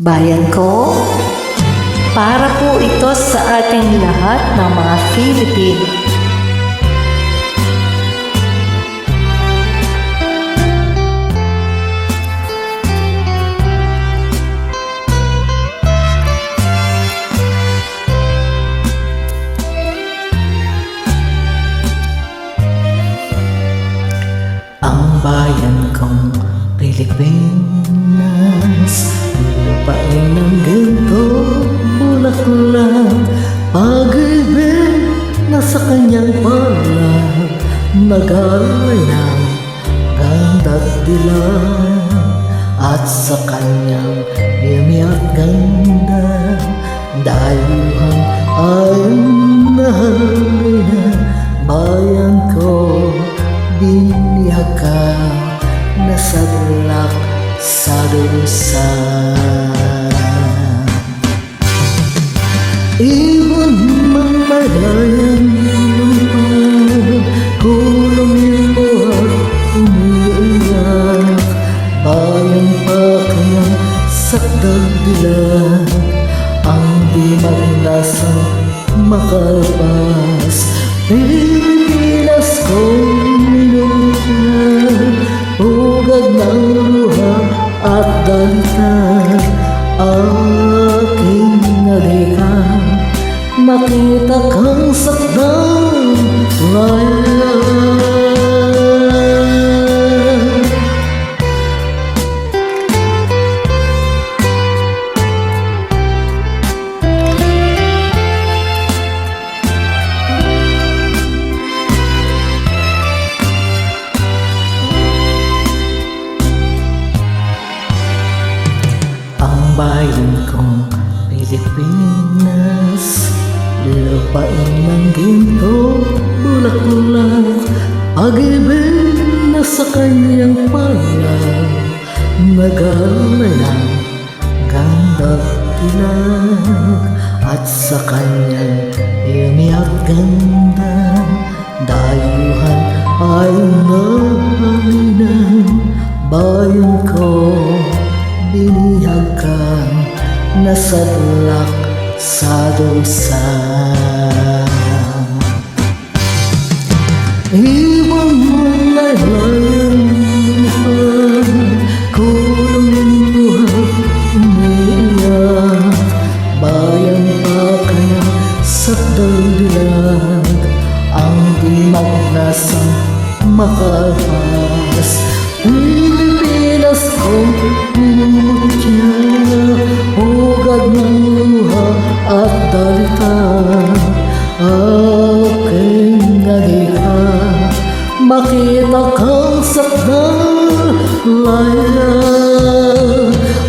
Bayan ko, para po ito sa ating lahat ng mga Filipino. Ang bayan kong Pilipinas Lupain ng ginto Bulaklak. Pag-ibig na sa kanyang palag Nag-alay ng ganda't dilag At sa kanyang at ganda Dayuhan ay nahalina Bayan ko biniyag ka na sablak sa lusan. Dilag, ang di maglasang makalpas. Pilipinas kong minunod, ugad ng luha at dalita, aking nalikan. Makita kang sakdang layan. Bayan kong Pilipinas Lupain ng ginto, bulaklak Pag-ibig na sa kanyang palang Nag-alay ng ganda tilag At sa kanyang himi at ganda Dayuhan ay nahanginan Bayan ko binihag ka na sadlak sa dusan. Ibang malaylayan kulungin buhat umiiyak Bayan pa kaya sa dilag ang di magnasang makalpas Pilipinas aking nalika Makita kang sakdal laya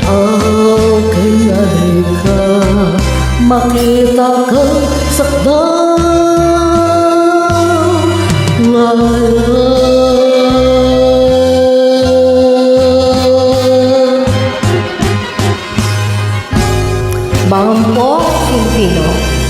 Aking nalika Makita kang sakdal laya Bangko Filipino